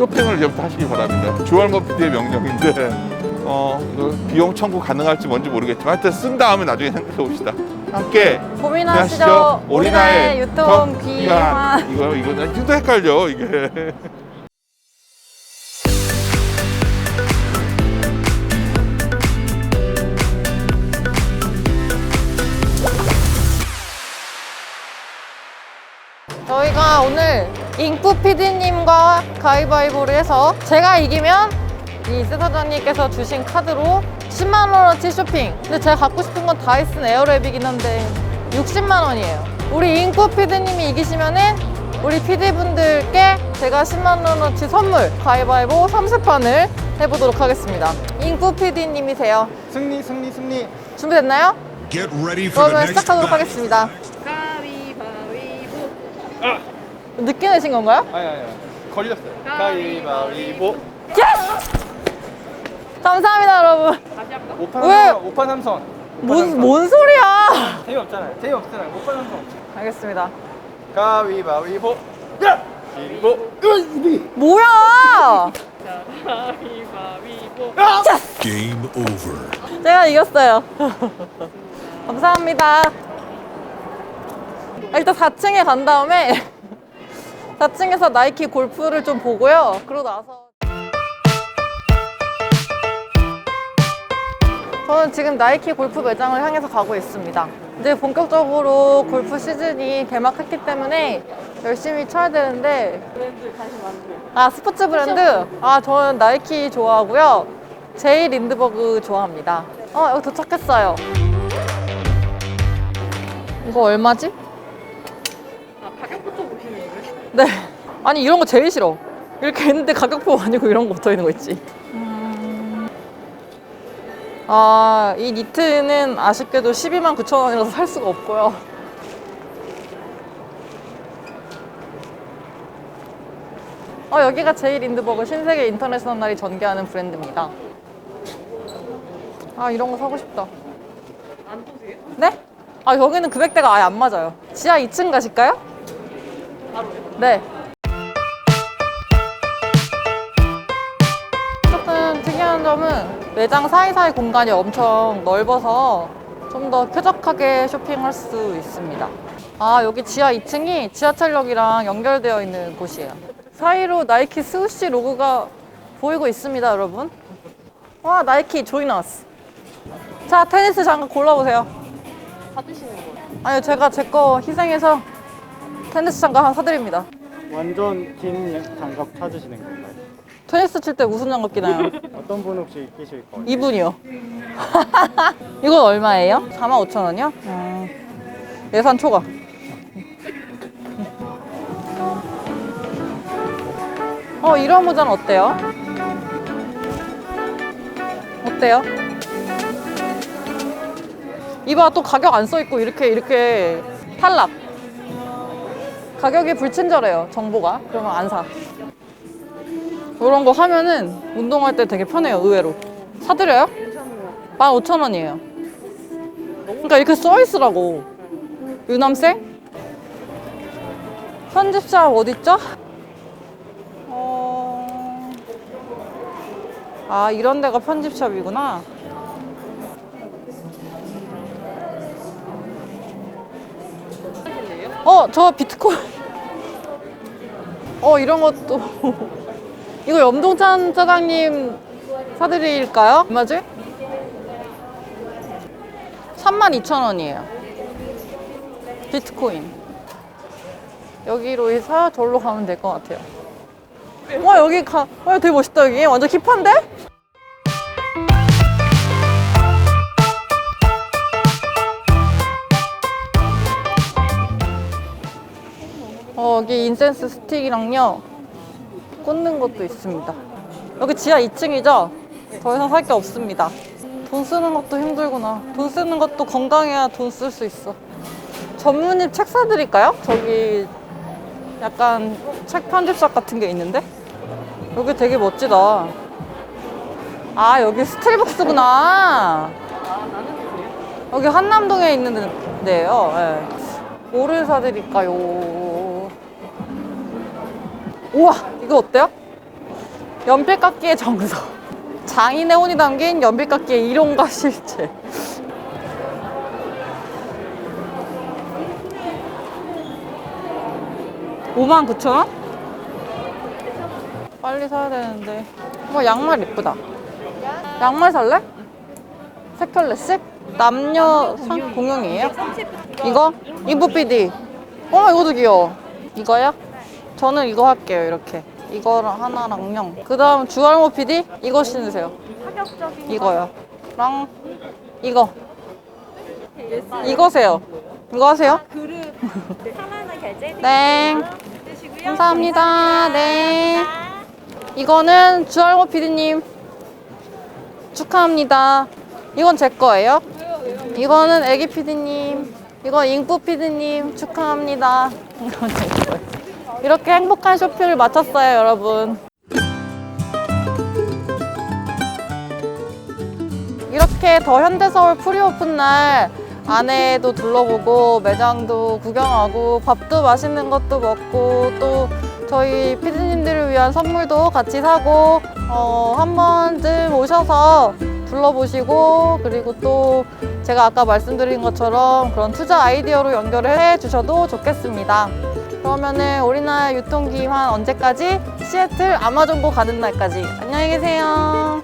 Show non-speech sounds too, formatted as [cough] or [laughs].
쇼핑을 이제부터 하시기 바랍니다. 주얼머 PD의 명령인데 어 이거 비용 청구 가능할지 뭔지 모르겠지만 하여튼 쓴 다음에 나중에 생각해 봅시다. 함께 고민하시죠. 우리나라의 유통 귀한. 이거 이거 나 지금도 헷갈려 이게. 저희가 오늘 인구 PD님과 가위바위보를 해서 제가 이기면 이 세사장님께서 주신 카드로 10만 원어치 쇼핑. 근데 제가 갖고 싶은 건 다이슨 에어랩이긴 한데 60만 원이에요. 우리 인구 PD님이 이기시면은 우리 PD분들께 제가 10만 원어치 선물 가위바위보 3세판을 해보도록 하겠습니다. 인구 PD님이세요. 승리 승리 승리 준비됐나요? 그러면 시작하도록. 하겠습니다. 가위바위보 늦게 내신 건가요? 아니 아니 아니. 걸렸어요 가위바위보 감사합니다, 여러분. 다시 할까? 5판 왜? 삼선 5판 삼선 뭔, 뭔 소리야? 재미없잖아요 재미없잖아요 5판 삼선 알겠습니다. 가위바위보 야! 이보 뭐야? 자, 가위바위보 Game over. 제가 이겼어요. [laughs] 감사합니다. 일단 4층에 간 다음에 [laughs] 4층에서 나이키 골프를 좀 보고요. 그러고 나서 저는 지금 나이키 골프 매장을 향해서 가고 있습니다. 이제 본격적으로 골프 시즌이 개막했기 때문에 열심히 쳐야 되는데 아 스포츠 브랜드? 아 저는 나이키 좋아하고요. 제이 린드버그 좋아합니다. 어 여기 도착했어요. 이거 얼마지? 네. 아니 이런 거 제일 싫어. 이렇게 했는데 가격표 아니고 이런 거 붙어 있는 거 있지. 음. 아, 이 니트는 아쉽게도 12만 9천 원이라서 살 수가 없고요. 어, 여기가 제일 린드버그 신세계 인터내셔널이 전개하는 브랜드입니다. 아, 이런 거 사고 싶다. 안 보세요? 네? 아, 여기는 금액대가 아예 안 맞아요. 지하 2층 가실까요? 바로요? 네. 조금 특이한 점은 매장 사이사이 공간이 엄청 넓어서 좀 더 쾌적하게 쇼핑할 수 있습니다. 아, 여기 지하 2층이 지하철역이랑 연결되어 있는 곳이에요. 사이로 나이키 스우시 로고가 보이고 있습니다, 여러분. 와, 나이키 조이너스. 자, 테니스 장갑 골라보세요. 받으시는 거예요? 아니요, 제가 제 거 희생해서 테니스 장갑 하나 사드립니다. 완전 긴 장갑 찾으시는 건가요? 테니스 칠 때 무슨 장갑 끼나요? [laughs] 어떤 분 혹시 끼실 거예요? 이분이요. [laughs] 이건 얼마예요? 45,000원이요? 예산 초과. 어, 이런 모자는 어때요? 어때요? 이봐, 또 가격 안 써있고, 이렇게, 이렇게 탈락. 가격이 불친절해요, 정보가. 그러면 안 사. 이런 거 하면은 운동할 때 되게 편해요, 의외로. 사드려요? 15,000원이에요. 그러니까 이렇게 써 있으라고. 유남생? 편집샵 어딨죠? 어... 아, 이런 데가 편집샵이구나. 어, 저 비트코인. 어, 이런 것도. 이거 염동찬 사장님 사드릴까요? 얼마지? 32,000원이에요. 비트코인. 여기로 해서 저기로 가면 될 것 같아요. 와, 여기 가, 와, 되게 멋있다, 여기. 완전 힙한데? 인센스 스틱이랑요. 꽂는 것도 있습니다. 여기 지하 2층이죠? 더 이상 살 게 없습니다. 돈 쓰는 것도 힘들구나. 돈 쓰는 것도 건강해야 돈 쓸 수 있어. 전문님 책 사드릴까요? 저기 약간 책 편집샵 같은 게 있는데? 여기 되게 멋지다. 아, 여기 보세요? 여기 한남동에 있는 데예요. 예. 뭐를 사드릴까요? 우와, 이거 어때요? 연필깎이의 정석. 장인의 혼이 담긴 연필깎이의 이론과 실제. 오만 9천 원? 빨리 사야 되는데. 어, 양말 이쁘다. 양말 살래? 세 켤레씩? 남녀 상 공용이에요? 이거? 인부 PD. 어, 이것도 귀여워. 이거요? 저는 이거 할게요, 이렇게. 이거랑 하나랑요. 그 다음 주할모 PD? 이거 신으세요. 이거요. 랑, 이거. 이거세요. 이거 하세요? 그룹 3만원 결제 네. 드시고요. 감사합니다. 네. 이거는 주할모 PD님 축하합니다. 이건 제 거예요. 이거는 애기 PD님. 이건 잉뿌 PD님 축하합니다. [laughs] 이건 제 거예요. 이렇게 행복한 쇼핑을 마쳤어요, 여러분. 이렇게 더 현대서울 프리오픈 날 안에도 둘러보고 매장도 구경하고 밥도 맛있는 것도 먹고 또 저희 피디님들을 위한 선물도 같이 사고 어, 한 번쯤 오셔서 둘러보시고 그리고 또 제가 아까 말씀드린 것처럼 그런 투자 아이디어로 연결을 해 주셔도 좋겠습니다. 그러면은 우리나라 유통기한 언제까지? 시애틀 아마존고 가는 날까지. 안녕히 계세요.